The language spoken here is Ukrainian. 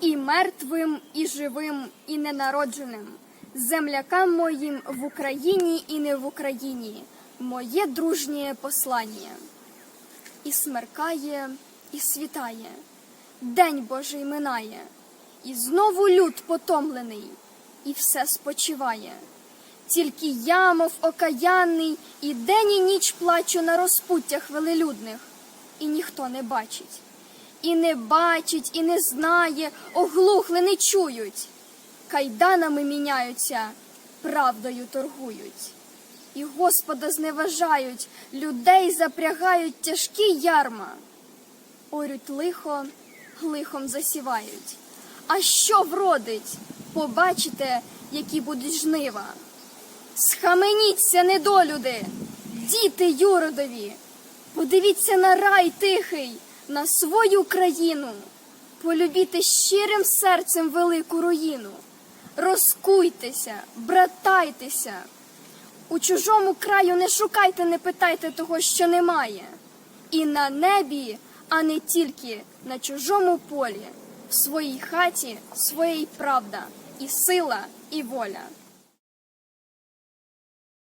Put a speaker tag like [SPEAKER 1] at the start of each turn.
[SPEAKER 1] і мертвим, і живим, і ненародженим, землякам моїм в Україні і не в Україні, моє дружнє послання. І смеркає, і світає, день Божий минає, і знову люд потомлений, і все спочиває. Тільки я, мов окаянний, і день і ніч плачу на розпуттях велелюдних, і ніхто не бачить. І не бачить, і не знає, оглухли не чують. Кайданами міняються, правдою торгують. І Господа зневажають, людей запрягають тяжкі ярма. Орють лихо, лихом засівають. А що вродить? Побачите, які будуть жнива. Схаменіться, недолюди, діти юродові, подивіться на рай тихий, на свою країну, полюбіте щирим серцем велику руїну, розкуйтеся, братайтеся. У чужому краю не шукайте, не питайте того, що немає. І на небі, а не тільки на чужому полі, в своїй хаті своїй правда, і сила, і воля.